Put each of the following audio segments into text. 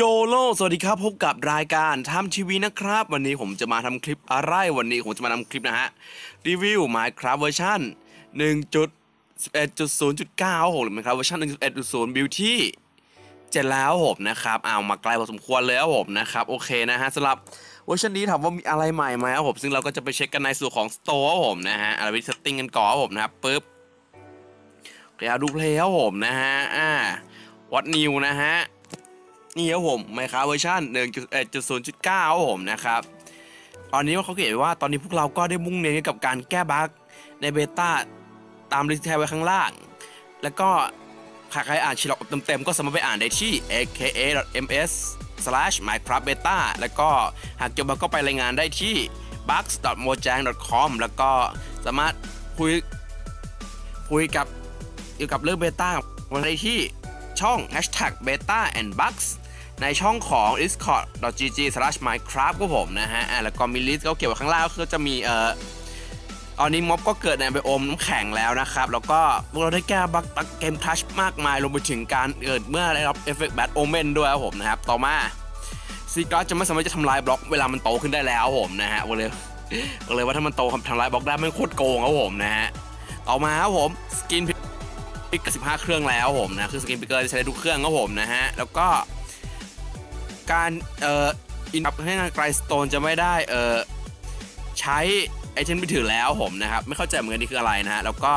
โยโลสวัสดีครับพบกับรายการทำทีวีนะครับ วันนี้ผมจะมาทำคลิปอะไรวันนี้ผมจะมาทำคลิปนะฮะ รีวิว Minecraft เวอร์ชัน1.11.0.9ผมหรือ Minecraft เวอร์ชัน1.11.0บิวที่เจ็ดแล้วผมนะครับเอามาไกลพอสมควรเลยครับผมนะครับ โอเคนะฮะสำหรับเวอร์ชันนี้ถามว่ามีอะไรใหม่ไหมครับผมซึ่งเราก็จะไปเช็คกันในส่วนของ Store ครับผมนะฮะอะไรวิสติ้งกันก่อนครับผมนะครับปึ๊บโอเคเอาดูเพลย์ครับผมนะฮะอ่า What New นะฮะ นี่ครับผมไมค์ครเวอร์ชัน1.0.9ครับผมนะครับตอนนี้ว่าเขาเขียนว่าตอนนี้พวกเราก็ได้มุ่งเน้นกับการแก้บั๊กในเบต้าตามลิงก์ที่แทไว้ข้างล่าง แล้วก็หากใครอ่านชิล็อกเต็มๆก็สามารถไปอ่านได้ที่ aka.ms minecraft beta แล้วก็หากเจอบั๊กก็ไปรายงานได้ที่ bugs.mojang.com แล้วก็สามารถคุยคุยกับเกี่ยวกับเรื่องเบต้ามาได้ที่ช่อง hashtag beta and bugs ในช่องของ discord.gg/minecraft ก็ผมนะฮะแล้วก็มีลิสต์เขาเกี่ยวกับข้างล่างก็คือจะมีเอ่อตอนนี้ม็อบก็เกิดในไบโอมน้ำแข็งแล้วนะครับ แล้วก็พวกเราได้แก้บั๊กตักเกมคลัชมากมายรวมไปถึงการเกิดเมื่อได้รับเอฟเฟกต์แบทโอเมนด้วยครับผมนะครับ ต่อมาซีกราจะไม่สามารถจะทำลายบล็อกเวลามันโตขึ้นได้แล้วผมนะฮะบอกเลยบอกเลยว่าถ้ามันโตทำลายบล็อกได้ไม่โคตรโกงครับผมนะฮะต่อมาครับผมสกินพิกกับ15เครื่องแล้วผมนะคือสกินพิกเกอร์จะใช้ได้ทุกเครื่องครับผมนะฮะแล้วก็ การเอ่ออินดับให้งานไกลสโตนจะไม่ได้เอ่อใช้ไอเทมไปถือแล้วผมนะครับ ไม่เข้าใจเหมือนกันนี่คืออะไรนะฮะ แล้วก็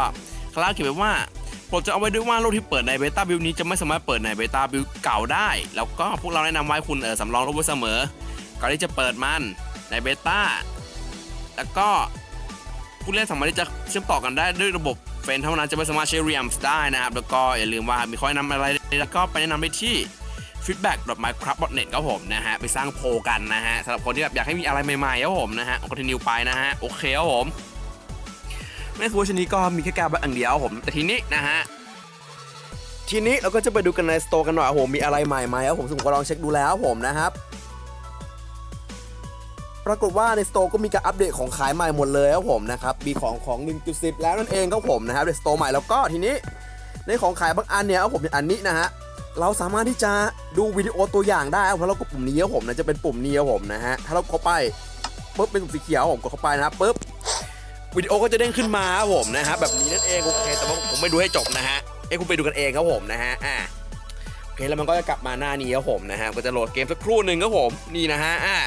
คลาเขียนไว้ว่าผมจะเอาไว้ด้วยว่าโลกที่เปิดในเบต้าบิลนี้จะไม่สามารถเปิดในเบต้าบิลเก่าได้ แล้วก็พวกเราแนะนำไว้คุณเออสำรองโลกไว้เสมอก่อนที่จะเปิดมันในเบต้าแล้วก็ผู้เล่นสามารถที่จะเชื่อมต่อกันได้ด้วยระบบเฟนเท่านั้นจะไม่สามารถใช้ Realms ได้นะครับ แล้วก็อย่าลืมว่ามีข้อแนะนำอะไรแล้วก็ไปแนะนำได้ที่ feedback.minecraft.net ครับผมนะฮะไปสร้างโพลกันนะฮะสำหรับคนที่แบบอยากให้มีอะไรใหม่ๆครับผมนะฮะคอนติเนียไปนะฮะโอเคครับผมในเวอร์ชันนี้ก็มีแค่การบัตอันเดียวครับผมแต่ทีนี้นะฮะทีนี้เราก็จะไปดูกันในสโตร์กันหน่อยผมมีอะไรใหม่ไหมครับผมซึ่งผมก็ลองเช็คดูแล้วผมนะครับปรากฏว่าในสโตร์ก็มีการอัปเดตของขายใหม่หมดเลยครับผมนะครับมีของของ 1.10 แล้วนั่นเองครับผมนะครับในสโตร์ใหม่แล้วก็ทีนี้ในของขายบางอันเนี่ยครับผมอันนี้นะฮะ เราสามารถที่จะดูวิดีโอตัวอย่างได้เพราะเรากดปุ่มนี้ครับผมนะจะเป็นปุ่มนี้ครับผมนะฮะถ้าเราเข้าไปปุ๊บเป็นปุ่มสีเขียวผมกดเข้าไปนะครับปุ๊บวิดีโอก็จะเด้งขึ้นมาครับผมนะฮะแบบนี้นั่นเองโอเคแต่ว่าผมไม่ดูให้จบนะฮะเอ้คุณไปดูกันเองครับผมนะฮะอ่าโอเคแล้วมันก็จะกลับมาหน้านี้ครับผมนะฮะก็จะโหลดเกมสักครู่หนึ่งครับผมนี่นะฮะอ่า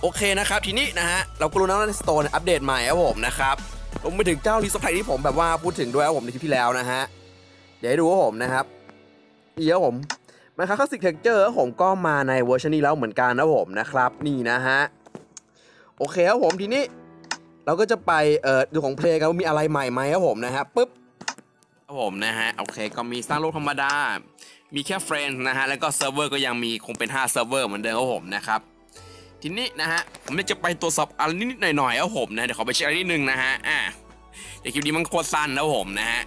โอเคนะครับทีนี้นะฮะเราก็รู้นะว่าในสโตร์อัปเดตใหม่ครับผมนะครับรวมไปถึงเจ้ารีสอร์ทที่ผมแบบว่าพูดถึงด้วยครับผมในคลิปที่แล้วนะฮะ ดี๋ยวให้ดูครับผมนะครับนี่ครับผมมันครับคลาสสิกเท็กเจอร์ผมก็มาในเวอร์ชันนี้แล้วเหมือนกันนะผมนะครับ นี่นะฮะ โอเคครับผมทีนี้ เราก็จะไปเอ่อดูของเพลงกันว่ามีอะไรใหม่ไหมครับผมนะฮะปึ๊บครับผมนะฮะ โอเคก็มีสร้างโลกธรรมดา มีแค่เฟรนด์นะฮะ แล้วก็เซิร์ฟเวอร์ก็ยังมีคงเป็น5เซิร์ฟเวอร์เหมือนเดิมครับผมนะครับ ทีนี้นะฮะ ผมจะไปตรวจสอบอะไรนิดๆหน่อยๆครับผมนะ เดี๋ยวขอไปเช็คอะไรนิดนึงนะฮะ อ่าเดี๋ยวคลิปนี้มันโคตรสั้นนะผมนะฮะ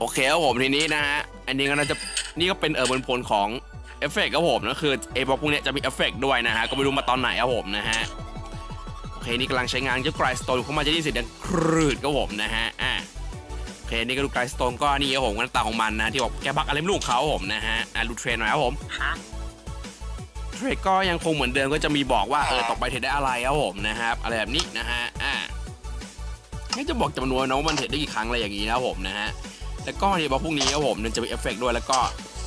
โอเคครับผมทีนี้นะฮะอันนี้ก็น่าจะนี่ก็เป็นเออบนผลของเอฟเฟกต์ครับผมก็คือไอ้บล็อกพวกเนี้ยจะมีเอฟเฟกต์ด้วยนะฮะก็ไม่รู้มาตอนไหนครับผมนะฮะโอเคนี่กำลังใช้งานเจ้าไกรสโตนเข้ามาจะได้ยินเสียงดังครืดครับผมนะฮะอ่าโอเคนี่ก็ดูไกรสโตนก็นี่ครับผมก็หน้าตาของมันนะที่บอกแกบักอะไรไม่รู้ของเขาครับผมนะฮะอ่าดูเทรนหน่อยครับผมเทรดก็ยังคงเหมือนเดิมก็จะมีบอกว่าเออตกไปเทรดได้อะไรครับผมนะครับอะไรแบบนี้นะฮะอ่าให้จะบอกจำนวนนะว่ามันเทรดได้กี่ครั้งอะไรอย่างนี้นะผมนะฮะ แล้วก็ที่บอกพวกนี้ครับผมมันจะมีเอฟเฟกต์ด้วยแล้วก็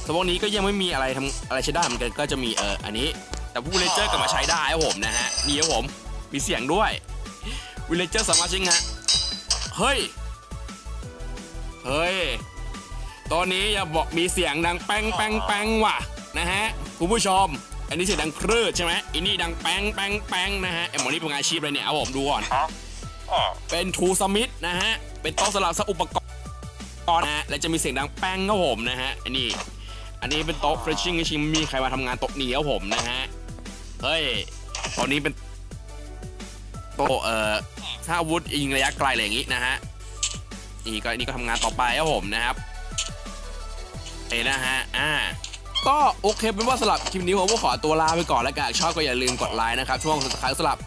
สพวกนี้ก็ยังไม่มีอะไรทำอะไรใช้ได้เหมือนกันก็จะมีเอออันนี้ แต่ผู้เลเจอร์กลับมาใช้ได้ครับผมนะฮะนี่ครับผมมีเสียงด้วยวิเลเจอร์สามารถใช้งานเฮ้ยเฮ้ยตอนนี้อย่าบอกมีเสียงดังแป้งแป้งแป้งว่ะนะฮะคุณผู้ชม อันนี้เสียงดังครืดใช่ไหมอันนี้ดังแป้งแป้งแป้งนะฮะไอหมอนี่เป็นงานอาชีพเลยเนี่ยเอาผมดูก่อนเป็นทูสมิธนะฮะเป็นโต๊ะสำหรับอุปกรณ์ นะฮะและจะมีเสียงดังแป้งครับผมนะฮะอันนี้อันนี้เป็นโต๊ะเฟรชชิ่งชิงมีใครมาทำงานโต๊ะนี้ครับผมนะฮะเฮ้ยตอนนี้เป็นโต๊ะเอ่อถ้าอาวุธยิงระยะไกลอะไรอย่างงี้นะฮะนี่ก็นี่ก็ทำงานต่อไปครับผมนะครับเอ้นะฮะอ่าก็โอเคเป็นว่าสลับคลิปนี้ผมก็ขอตัวลาไปก่อนแล้วกันชอบก็อย่าลืมกดไลค์นะครับ ช่วงสุดท้ายสลับ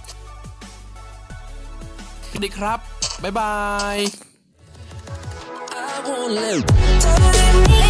สวัสดีครับ บ๊ายบาย only.